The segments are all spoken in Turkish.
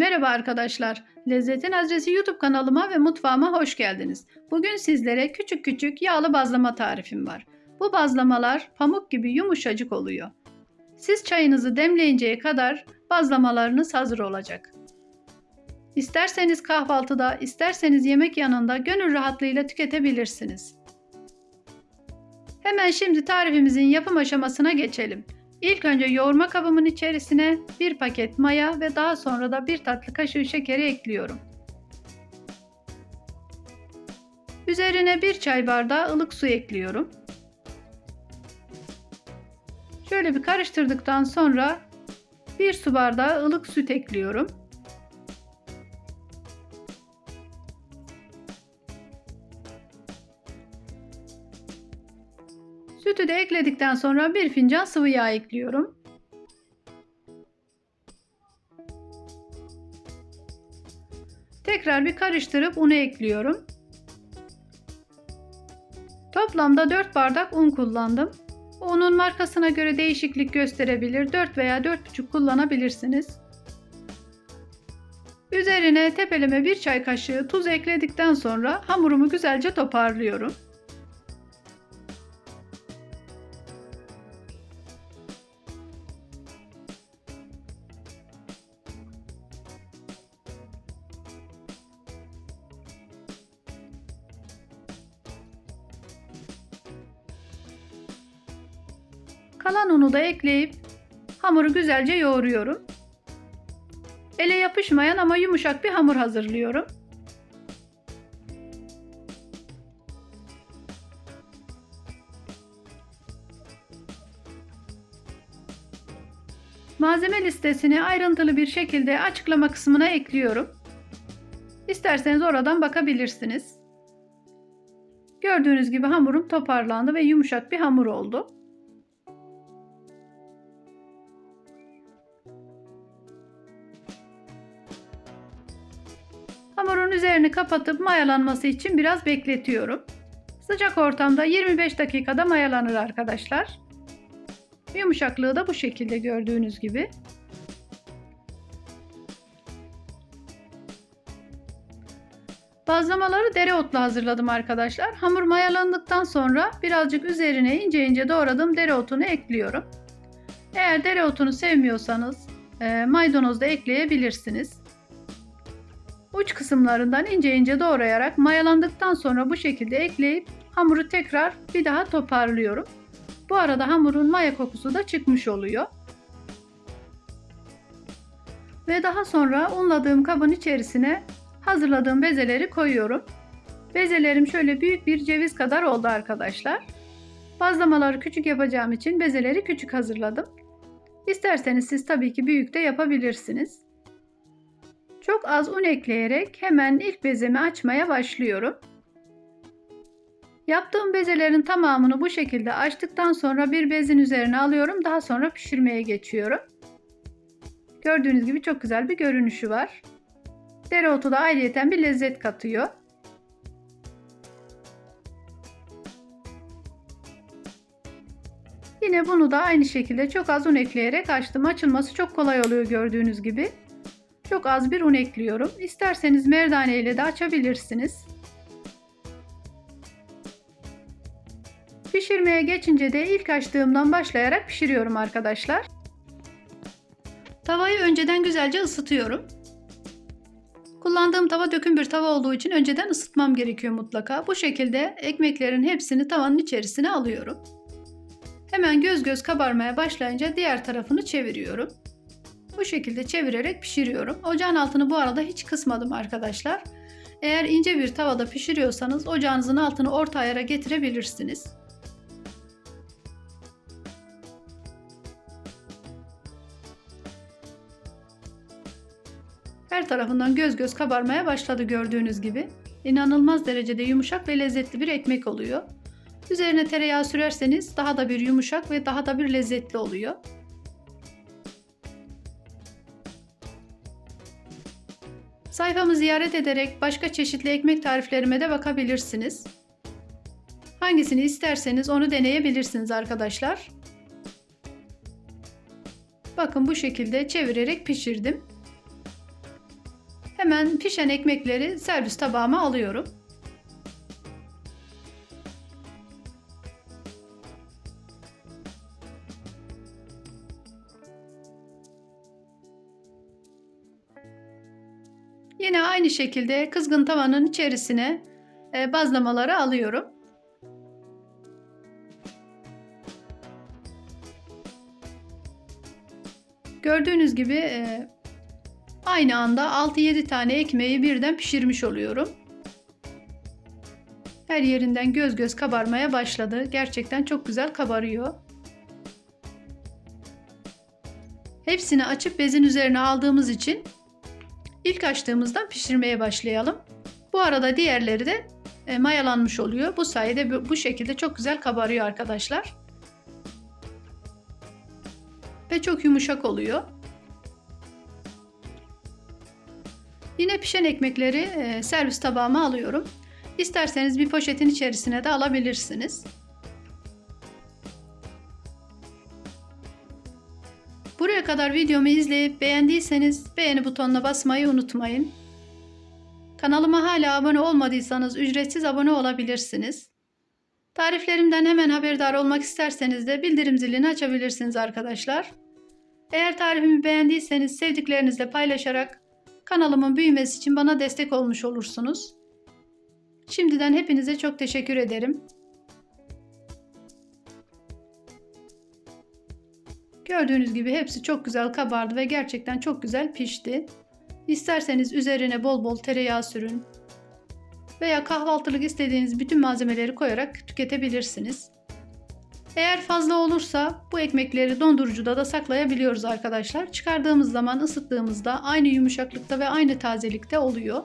Merhaba arkadaşlar. Lezzetin Adresi YouTube kanalıma ve mutfağıma hoş geldiniz. Bugün sizlere küçük küçük yağlı bazlama tarifim var. Bu bazlamalar pamuk gibi yumuşacık oluyor. Siz çayınızı demleyinceye kadar bazlamalarınız hazır olacak. İsterseniz kahvaltıda, isterseniz yemek yanında gönül rahatlığıyla tüketebilirsiniz. Hemen şimdi tarifimizin yapım aşamasına geçelim. İlk önce yoğurma kabımın içerisine bir paket maya ve daha sonra da bir tatlı kaşığı şekeri ekliyorum. Üzerine bir çay bardağı ılık su ekliyorum. Şöyle bir karıştırdıktan sonra bir su bardağı ılık süt ekliyorum. Sütü de ekledikten sonra bir fincan sıvı yağ ekliyorum. Tekrar bir karıştırıp unu ekliyorum. Toplamda 4 bardak un kullandım. Unun markasına göre değişiklik gösterebilir. 4 veya 4,5 kullanabilirsiniz. Üzerine tepeleme bir çay kaşığı tuz ekledikten sonra hamurumu güzelce toparlıyorum. Kalan unu da ekleyip hamuru güzelce yoğuruyorum. Ele yapışmayan ama yumuşak bir hamur hazırlıyorum. Malzeme listesini ayrıntılı bir şekilde açıklama kısmına ekliyorum. İsterseniz oradan bakabilirsiniz. Gördüğünüz gibi hamurum toparlandı ve yumuşak bir hamur oldu. Hamurun üzerini kapatıp mayalanması için biraz bekletiyorum. Sıcak ortamda 25 dakikada mayalanır arkadaşlar. Yumuşaklığı da bu şekilde gördüğünüz gibi. Bazlamaları dereotla hazırladım arkadaşlar. Hamur mayalandıktan sonra birazcık üzerine ince ince doğradığım dereotunu ekliyorum. Eğer dereotunu sevmiyorsanız e, maydanoz da ekleyebilirsiniz. Uç kısımlarından ince ince doğrayarak mayalandıktan sonra bu şekilde ekleyip hamuru tekrar bir daha toparlıyorum. Bu arada hamurun maya kokusu da çıkmış oluyor. Ve daha sonra unladığım kabın içerisine hazırladığım bezeleri koyuyorum. Bezelerim şöyle büyük bir ceviz kadar oldu arkadaşlar. Bazlamaları küçük yapacağım için bezeleri küçük hazırladım. İsterseniz siz tabii ki büyük de yapabilirsiniz. Çok az un ekleyerek hemen ilk bezemi açmaya başlıyorum. Yaptığım bezelerin tamamını bu şekilde açtıktan sonra bir bezin üzerine alıyorum. Daha sonra pişirmeye geçiyorum. Gördüğünüz gibi çok güzel bir görünüşü var. Dereotu da ayrıyeten bir lezzet katıyor. Yine bunu da aynı şekilde çok az un ekleyerek açtım. Açılması çok kolay oluyor gördüğünüz gibi. Çok az bir un ekliyorum. İsterseniz merdane ile de açabilirsiniz. Pişirmeye geçince de ilk açtığımdan başlayarak pişiriyorum arkadaşlar. Tavayı önceden güzelce ısıtıyorum. Kullandığım tava döküm bir tava olduğu için önceden ısıtmam gerekiyor mutlaka. Bu şekilde ekmeklerin hepsini tavanın içerisine alıyorum. Hemen göz göz kabarmaya başlayınca diğer tarafını çeviriyorum. Bu şekilde çevirerek pişiriyorum. Ocağın altını bu arada hiç kısmadım arkadaşlar. Eğer ince bir tavada pişiriyorsanız ocağınızın altını orta ayara getirebilirsiniz. Her tarafından göz göz kabarmaya başladı gördüğünüz gibi. İnanılmaz derecede yumuşak ve lezzetli bir ekmek oluyor. Üzerine tereyağı sürerseniz daha da bir yumuşak ve daha da bir lezzetli oluyor. Sayfamı ziyaret ederek başka çeşitli ekmek tariflerime de bakabilirsiniz. Hangisini isterseniz onu deneyebilirsiniz arkadaşlar. Bakın bu şekilde çevirerek pişirdim. Hemen pişen ekmekleri servis tabağıma alıyorum. Yine aynı şekilde kızgın tavanın içerisine e, bazlamaları alıyorum. Gördüğünüz gibi e, aynı anda 6-7 tane ekmeği birden pişirmiş oluyorum. Her yerinden göz göz kabarmaya başladı. Gerçekten çok güzel kabarıyor. Hepsini açıp bezin üzerine aldığımız için ilk açtığımızdan pişirmeye başlayalım. Bu arada diğerleri de e, mayalanmış oluyor. Bu sayede bu şekilde çok güzel kabarıyor arkadaşlar. Ve çok yumuşak oluyor. Yine pişen ekmekleri e, servis tabağıma alıyorum. İsterseniz bir poşetin içerisine de alabilirsiniz. Kadar videomu izleyip beğendiyseniz beğeni butonuna basmayı unutmayın. Kanalıma hala abone olmadıysanız ücretsiz abone olabilirsiniz. Tariflerimden hemen haberdar olmak isterseniz de bildirim zilini açabilirsiniz arkadaşlar. Eğer tarifimi beğendiyseniz sevdiklerinizle paylaşarak kanalımın büyümesi için bana destek olmuş olursunuz. Şimdiden hepinize çok teşekkür ederim. Gördüğünüz gibi hepsi çok güzel kabardı ve gerçekten çok güzel pişti. İsterseniz üzerine bol bol tereyağı sürün veya kahvaltılık istediğiniz bütün malzemeleri koyarak tüketebilirsiniz. Eğer fazla olursa bu ekmekleri dondurucuda da saklayabiliyoruz arkadaşlar. Çıkardığımız zaman ısıttığımızda aynı yumuşaklıkta ve aynı tazelikte oluyor.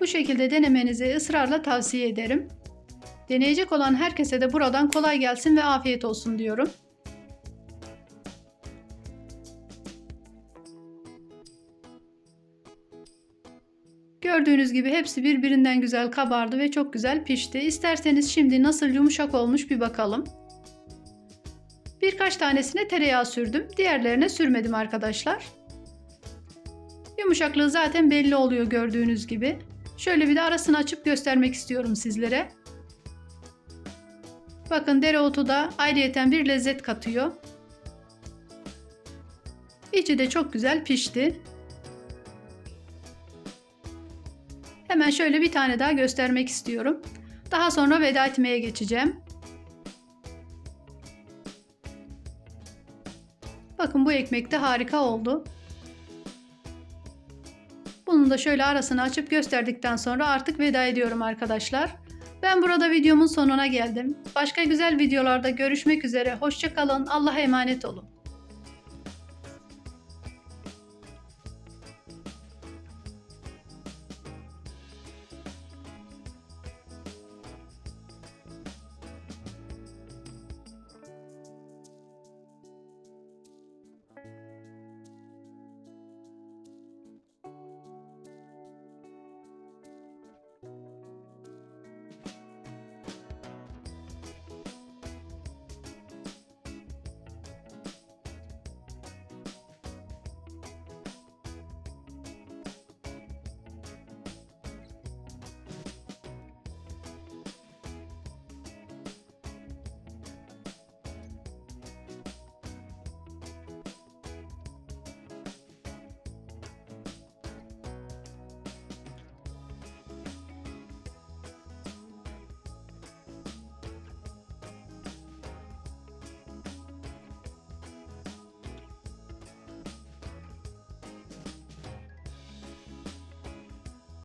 Bu şekilde denemenizi ısrarla tavsiye ederim. Deneyecek olan herkese de buradan kolay gelsin ve afiyet olsun diyorum. Gördüğünüz gibi hepsi birbirinden güzel kabardı ve çok güzel pişti. İsterseniz şimdi nasıl yumuşak olmuş bir bakalım. Birkaç tanesine tereyağı sürdüm. Diğerlerine sürmedim arkadaşlar. Yumuşaklığı zaten belli oluyor gördüğünüz gibi. Şöyle bir de arasını açıp göstermek istiyorum sizlere. Bakın dereotu da ayrıyeten bir lezzet katıyor. İçi de çok güzel pişti. Hemen şöyle bir tane daha göstermek istiyorum. Daha sonra veda etmeye geçeceğim. Bakın bu ekmek de harika oldu. Bunun da şöyle arasını açıp gösterdikten sonra artık veda ediyorum arkadaşlar. Ben burada videomun sonuna geldim. Başka güzel videolarda görüşmek üzere. Hoşçakalın. Allah'a emanet olun.